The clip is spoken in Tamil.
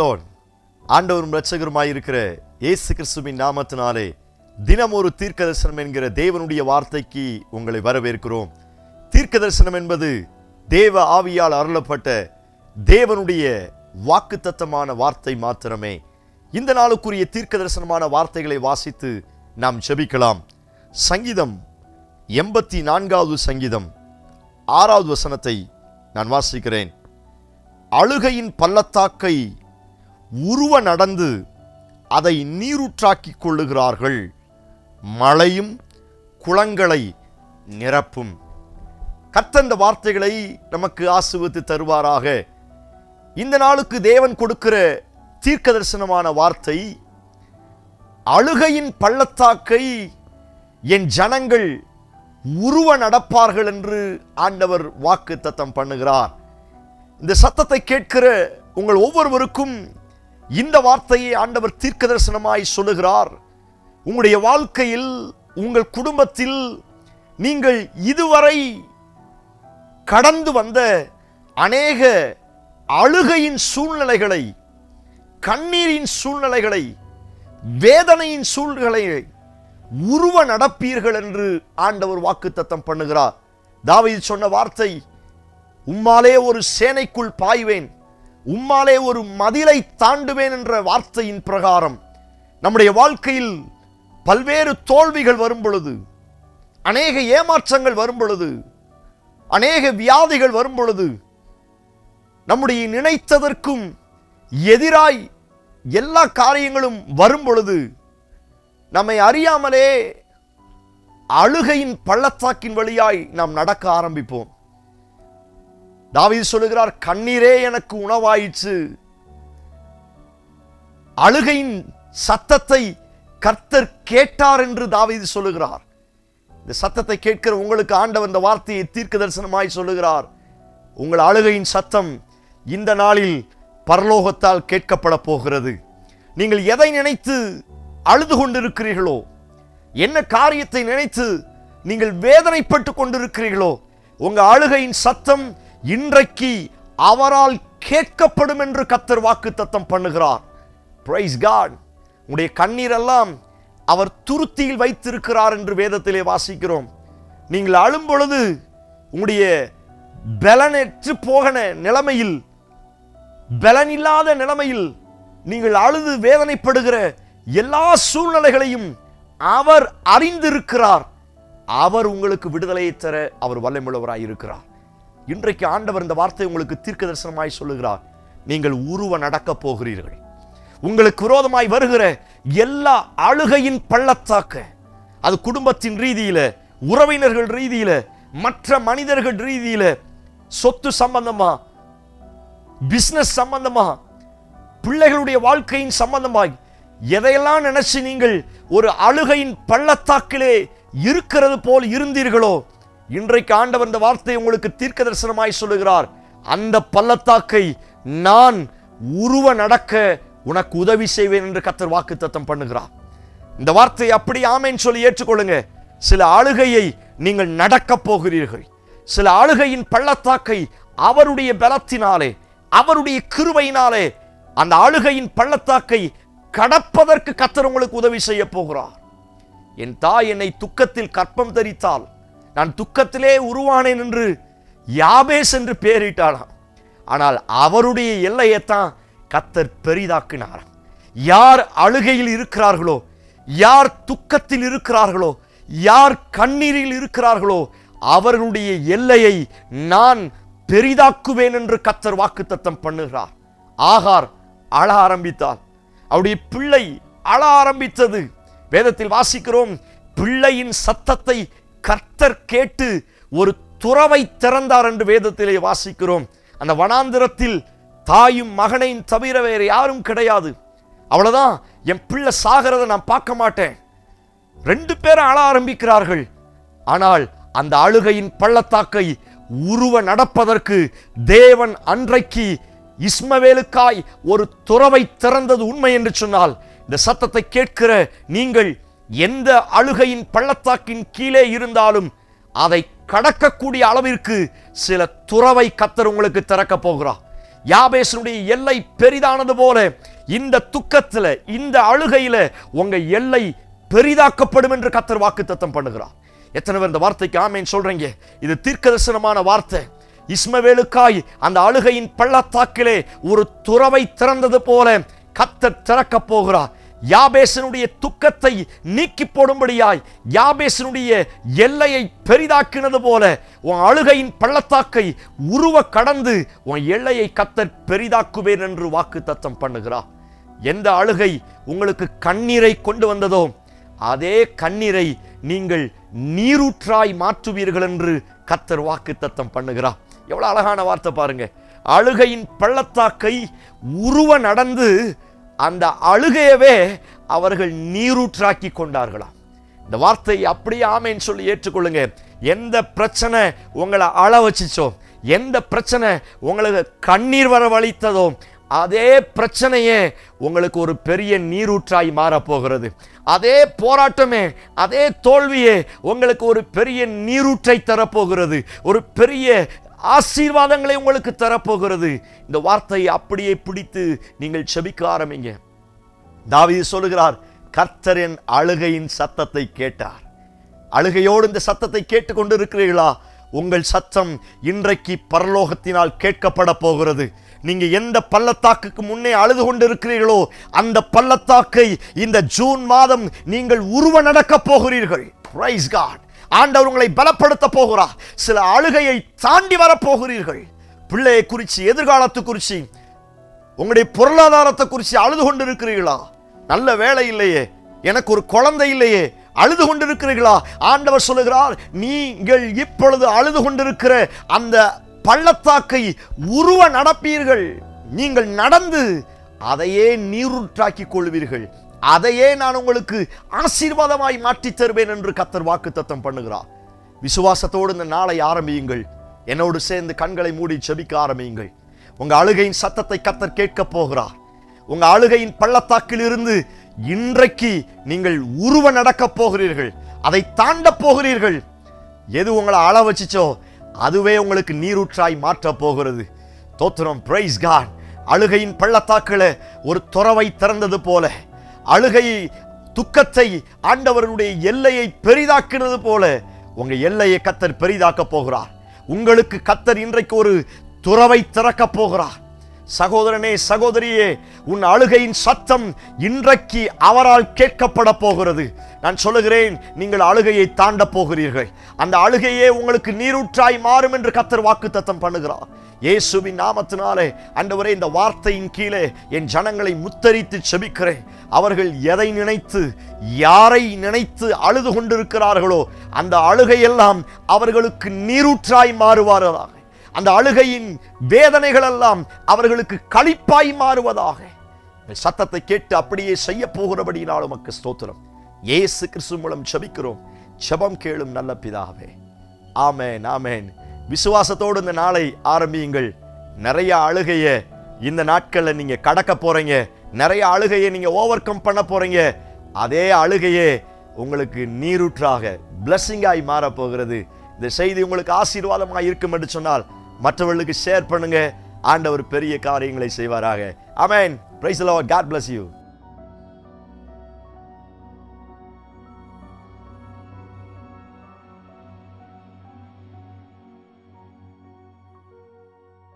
ஆண்டவரும் இரட்சகருமாயிருக்கிற இயேசு கிறிஸ்துவின் நாமத்தினாலே தினம் ஒரு தீர்க்க தரிசனம் என்கிற தேவனுடைய வார்த்தைக்கு உங்களை வரவேற்கிறோம். தீர்க்க தரிசனம் என்பது தேவ ஆவியால் அருளப்பட்ட தேவனுடைய வாக்குத்தத்தமான வார்த்தை மாத்திரமே. இந்த நாளுக்குரிய தீர்க்க தரிசனமான வார்த்தைகளை வாசித்து நாம் செபிக்கலாம் சங்கீதம் எண்பத்தி நான்காவது சங்கீதம் ஆறாவது வசனத்தை நான் வாசிக்கிறேன். அழுகையின் பள்ளத்தாக்கை உருவ நடந்து அதை நீரூற்றாக்கிக் கொள்ளுகிறார்கள். மழையும் குளங்களை நிரப்பும். கத்தந்த வார்த்தைகளை நமக்கு ஆசுவித்து தருவாராக. இந்த நாளுக்கு தேவன் கொடுக்கிற தீர்க்க தரிசனமான வார்த்தை அழுகையின் பள்ளத்தாக்கை என் ஜனங்கள் உருவ நடப்பார்கள் என்று ஆண்டவர் வாக்கு தத்தம் பண்ணுகிறார். இந்த சத்தத்தை கேட்கிற உங்கள் ஒவ்வொருவருக்கும் இந்த வார்த்தையை ஆண்டவர் தீர்க்க தரிசனமாய் சொல்லுகிறார். உங்களுடைய வாழ்க்கையில் உங்கள் குடும்பத்தில் நீங்கள் இதுவரை கடந்து வந்த அநேக அழுகையின் சூழ்நிலைகளை கண்ணீரின் சூழ்நிலைகளை வேதனையின் சூழ்நிலைகளை உருவ நடப்பீர்கள் என்று ஆண்டவர் வாக்குத்தத்தம் பண்ணுகிறார். தாவீது சொன்ன வார்த்தை உம்மாலே ஒரு சேனைக்குள் பாய்வேன் உம்மாலே ஒரு மதிலை தாண்டுவேன் என்ற வார்த்தையின் பிரகாரம் நம்முடைய வாழ்க்கையில் பல்வேறு தோல்விகள் வரும் பொழுது அநேக ஏமாற்றங்கள் வரும் பொழுது அநேக வியாதிகள் வரும் பொழுது நம்முடைய நினைத்ததற்கும் எதிராய் எல்லா காரியங்களும் வரும் பொழுது நம்மை அறியாமலே அழுகையின் பள்ளத்தாக்கின் வழியாய் நாம் நடக்க ஆரம்பிப்போம். தாவீது சொல்லுகிறார் கண்ணீரே எனக்கு உணவாயிற்று. அழுகையின் சத்தத்தை கர்த்தர் கேட்டார் என்று தாவீது சொல்லுகிறார். இந்த சத்தத்தை கேட்கிற உங்களுக்கு ஆண்டவர் இந்த வார்த்தையை தீர்க்க தரிசனமாய் சொல்லுகிறார். உங்கள் அழுகையின் சத்தம் இந்த நாளில் பரலோகத்தால் கேட்கப்பட போகிறது. நீங்கள் எதை நினைத்து அழுது கொண்டிருக்கிறீர்களோ என்ன காரியத்தை நினைத்து நீங்கள் வேதனைப்பட்டு கொண்டிருக்கிறீர்களோ உங்க அழுகையின் சத்தம் இன்றைக்கு அவரால் கேட்கப்படும் என்று கத்தர் வாக்கு தத்தம் பண்ணுகிறார். பிரைஸ் காட் உடைய கண்ணீரெல்லாம் அவர் துருத்தியில் வைத்திருக்கிறார் என்று வேதத்திலே வாசிக்கிறோம். நீங்கள் அழும் பொழுது உங்களுடைய பலனற்று போகன நிலைமையில் பலனில்லாத நிலைமையில் நீங்கள் அழுது வேதனைப்படுகிற எல்லா சூழ்நிலைகளையும் அவர் அறிந்திருக்கிறார். அவர் உங்களுக்கு விடுதலையை தர அவர் வல்லமுள்ளவராய் இருக்கிறார் இன்றைக்கு ஆண்டவர் இந்த வார்த்தை உங்களுக்கு தீர்க்க தரிசனமாய் சொல்லுகிறார். நீங்கள் உருவ நடக்கப் போகிறீர்கள். உங்களுக்கு விரோதமாய் வருகிற எல்லா அழுகையின் பள்ளத்தாக்க அது குடும்பத்தின் ரீதியில உறவினர்கள் ரீதியில மற்ற மனிதர்கள் ரீதியில சொத்து சம்பந்தமா பிசினஸ் சம்பந்தமா பிள்ளைகளுடைய வாழ்க்கையின் சம்பந்தமாய் எதையெல்லாம் நினைச்சு நீங்கள் ஒரு அழுகையின் பள்ளத்தாக்கிலே இருக்கிறது போல் இருந்தீர்களோ இன்றைக்கு ஆண்டவர் இந்த வார்த்தை உங்களுக்கு தீர்க்க தரிசனமாய் சொல்லுகிறார். அந்த பள்ளத்தாக்கை நான் உருவ நடக்க உனக்கு உதவி செய்வேன் என்று கத்தர் வாக்கு தத்தம் பண்ணுகிறார். இந்த வார்த்தையை அப்படி ஆமேன்னு சொல்லி ஏற்றுக்கொள்ளுங்க. சில ஆளுகையை நீங்கள் நடக்கப் போகிறீர்கள். சில ஆளுகையின் பள்ளத்தாக்கை அவருடைய பலத்தினாலே அவருடைய கிருவையினாலே அந்த ஆளுகையின் பள்ளத்தாக்கை கடப்பதற்கு கத்தர் உங்களுக்கு உதவி செய்ய போகிறார். என் தாய் என்னை துக்கத்தில் கற்பம் தரித்தால் நான் துக்கத்திலே உருவானேன் என்று யாபேஸ் என்று பெயரிட்டாளாம் ஆனால் அவருடைய எல்லையைத்தான் கத்தர் பெரிதாக்கினாராம் யார் அழுகையில் இருக்கிறார்களோ யார் துக்கத்தில் இருக்கிறார்களோ யார் கண்ணீரில் இருக்கிறார்களோ அவர்களுடைய எல்லையை நான் பெரிதாக்குவேன் என்று கத்தர் வாக்குத்தத்தம் பண்ணுகிறார். ஆகார் அழ ஆரம்பித்தார். அவருடைய பிள்ளை அழ ஆரம்பித்தது. வேதத்தில் வாசிக்கிறோம் பிள்ளையின் சத்தத்தை கர்த்தர் கேட்டு ஒரு துறவை திறந்தார் என்று வேதத்திலே வாசிக்கிறோம். அந்த வனாந்திரத்தில் தாயும் மகனையும் தவிர வேறு யாரும் கிடையாது. அவ்வளவுதான் என் பிள்ளை சாகிறத நான் பார்க்க மாட்டேன். ரெண்டு பேரும் அழ ஆரம்பிக்கிறார்கள். ஆனால் அந்த அழுகையின் பள்ளத்தாக்கை உருவ நடப்பதற்கு தேவன் அன்றைக்கு இஸ்மவேலுக்காய் ஒரு துறவை திறந்தது உண்மை என்று சொன்னால் இந்த சத்தத்தை கேட்கிற நீங்கள் எந்த அழுகையின் பள்ளத்தாக்கின் கீழே இருந்தாலும் அதை கடக்கக்கூடிய அளவிற்கு சில துறவை கத்தர் உங்களுக்கு திறக்க போகிறார். யாபேசனுடைய எல்லை பெரிதானது போல இந்த துக்கத்தில் இந்த அழுகையில உங்க எல்லை பெரிதாக்கப்படும் என்று கத்தர் வாக்குத்தத்தம் பண்ணுகிறார். எத்தனை பேர் இந்த வார்த்தைக்கு ஆமேன் சொல்றீங்க? இது தீர்க்கதரிசனமான வார்த்தை. இஸ்மவேலுக்காய் அந்த அழுகையின் பள்ளத்தாக்கிலே ஒரு துறவை திறந்தது போல கத்தர் திறக்கப் போகிறார். யாபேசனுடைய துக்கத்தை நீக்கி போடும்படியாய் யாபேசனுடைய எல்லையை பெரிதாக்கினது போல உன் அழுகையின் பள்ளத்தாக்கை உருவ கடந்து உன் எல்லையை கத்தர் பெரிதாக்குவேன் என்று வாக்கு தத்தம் பண்ணுகிறார். எந்த அழுகை உங்களுக்கு கண்ணீரை கொண்டு வந்ததோ அதே கண்ணீரை நீங்கள் நீரூற்றாய் மாற்றுவீர்கள் என்று கத்தர் வாக்கு தத்தம் பண்ணுகிறார். எவ்வளோ அழகான வார்த்தை பாருங்க. அழுகையின் பள்ளத்தாக்கை உருவ நடந்து அந்த அழுகையவே அவர்கள் நீரூற்றாக்கி கொண்டார்களாம். இந்த வார்த்தை அப்படியே ஆமைன்னு சொல்லி ஏற்றுக்கொள்ளுங்க. எந்த பிரச்சனை உங்களை அழ வச்சுச்சோ எந்த பிரச்சனை உங்களுக்கு கண்ணீர் வரவழைத்ததோ அதே பிரச்சனையே உங்களுக்கு ஒரு பெரிய நீரூற்றாய் மாறப்போகிறது அதே போராட்டமே அதே தோல்வியே உங்களுக்கு ஒரு பெரிய நீரூற்றை தரப்போகிறது ஒரு பெரிய ஆசீர்வாதங்களை உங்களுக்கு தரப்போகிறது. இந்த வார்த்தையை அப்படியே பிடித்து நீங்கள் செபிக்க ஆரம்பிங்க. தாவீது சொல்லுகிறார் கர்த்தரின் அழுகையின் சத்தத்தை கேட்டார். அழுகையோடு இந்த சத்தத்தை கேட்டுக்கொண்டு இருக்கிறீர்களா உங்கள் சத்தம் இன்றைக்கு பரலோகத்தினால் கேட்கப்பட போகிறது. நீங்க எந்த பள்ளத்தாக்குக்கு முன்னே அழுது கொண்டு இருக்கிறீர்களோ அந்த பள்ளத்தாக்கை இந்த ஜூன் மாதம் நீங்கள் உருவ நடக்க போகிறீர்கள். பிரைஸ் காட் ஆண்டவர் உங்களை பலப்படுத்த போகிறார் சில அழுகையை தாண்டி வரப்போகிறீர்கள். பிள்ளையை குறித்து எதிர்காலத்து குறித்து உங்களுடைய பொருளாதாரத்தை குறித்து அழுது கொண்டு இருக்கிறீர்களா நல்ல வேலை இல்லையே. எனக்கு ஒரு குழந்தை இல்லையே. அழுது கொண்டிருக்கிறீர்களா? ஆண்டவர் சொல்லுகிறார் நீங்கள் இப்பொழுது அழுது கொண்டிருக்கிற அந்த பள்ளத்தாக்கை உருவ நடப்பீர்கள். நீங்கள் நடந்து அதையே நீருற்றாக்கிக் கொள்வீர்கள். அதையே நான் உங்களுக்கு ஆசீர்வாதமாய் மாற்றித் தருவேன் என்று கத்தர் வாக்குத்தத்தம் பண்ணுகிறார். விசுவாசத்தோடு இந்த நாளை ஆரம்பியுங்கள். என்னோடு சேர்ந்து கண்களை மூடி செபிக்க ஆரம்பியுங்கள். உங்க அழுகையின் சத்தத்தை கத்தர் கேட்க போகிறார். உங்க அழுகையின் பள்ளத்தாக்கில் இருந்து இன்றைக்கு நீங்கள் உருவ நடக்கப் போகிறீர்கள். அதை தாண்டப் போகிறீர்கள். எது உங்களை அள வச்சுச்சோ அதுவே உங்களுக்கு நீரூற்றாய் மாற்றப் போகிறது. தோத்திரம் பிரைஸ் காட் அழுகையின் பள்ளத்தாக்களை ஒரு துறவை திறந்தது போல. அழுகை துக்கத்தை ஆண்டவருடைய எல்லையை பெரிதாக்கினது போல உங்க எல்லையை கத்தர் பெரிதாக்க போகிறார். உங்களுக்கு கத்தர் இன்றைக்கு ஒரு துறவை திறக்க போகிறார். சகோதரனே சகோதரியே உன் அழுகையின் சத்தம் இன்றைக்கு அவரால் கேட்கப்பட போகிறது. நான் சொல்லுகிறேன் நீங்கள் அழுகையை தாண்ட போகிறீர்கள். அந்த அழுகையே உங்களுக்கு நீரூற்றாய் மாறும் என்று கத்தர் வாக்கு தத்தம் பண்ணுகிறார். இயேசுவின் நாமத்தினாலே அண்டவரே இந்த வார்த்தையின் கீழே என் ஜனங்களை முத்தரித்து செபிக்கிறேன். அவர்கள் எதை நினைத்து யாரை நினைத்து அழுது கொண்டிருக்கிறார்களோ அந்த அழுகையெல்லாம் அவர்களுக்கு நீரூற்றாய் மாறுவாரதாக அந்த அழுகையின் வேதனைகள் எல்லாம் அவர்களுக்கு களிப்பாய் மாறுவதாக. இந்த சத்தத்தை கேட்டு அப்படியே செய்ய போகிறபடினால் உமக்கு ஸ்தோத்திரம். ஏசு கிறிஸ்து மூலம் செபிக்கிறோம் செபம் கேளும் நல்ல பிதாவே. ஆமேன் ஆமேன். விசுவாசத்தோடு இந்த நாளை ஆரம்பியுங்கள். நிறைய அழுகைய இந்த நாட்களில் நீங்க கடக்க போறீங்க. நிறைய அழுகையை நீங்க ஓவர் கம் பண்ண போறீங்க. அதே அழுகையே உங்களுக்கு நீரூற்றாக பிளஸ்ஸிங்காய் மாறப்போகிறது இந்த செய்தி உங்களுக்கு ஆசீர்வாதமாக இருக்கும் என்று சொன்னால் மற்றவர்களுக்கு ஷேர் பண்ணுங்க. ஆண்டவர் பெரிய காரியங்களை செய்வாராக. Amen praise Lord God bless you